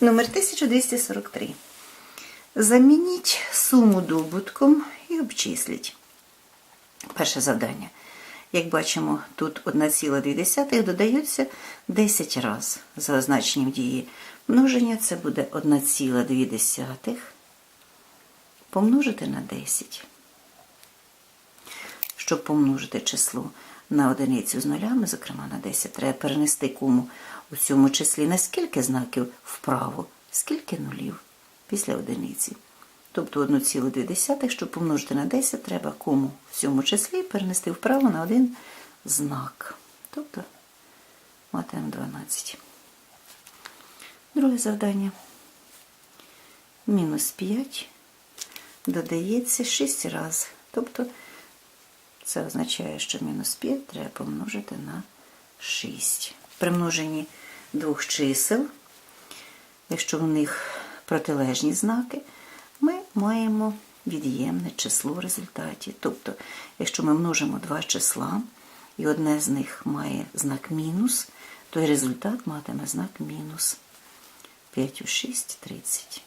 Номер 1243. Замініть суму добутком і обчисліть. Перше завдання. Як бачимо, тут 1,2 додаються 10 разів за означенням дії множення. Це буде 1,2 помножити на 10. Щоб помножити число на одиницю з нулями, зокрема на 10, треба перенести кому у цьому числі на скільки знаків вправо, скільки нулів після одиниці. Тобто 1,2, щоб помножити на 10, треба кому в цьому числі перенести вправо на один знак. Тобто матимемо 12. Друге завдання. Мінус 5 додається 6 разів. Тобто це означає, що мінус 5 треба помножити на 6. При множенні двох чисел, якщо в них протилежні знаки, ми маємо від'ємне число в результаті. Тобто, якщо ми множимо два числа, і одне з них має знак мінус, то результат матиме знак мінус. 5 у 6 – 30.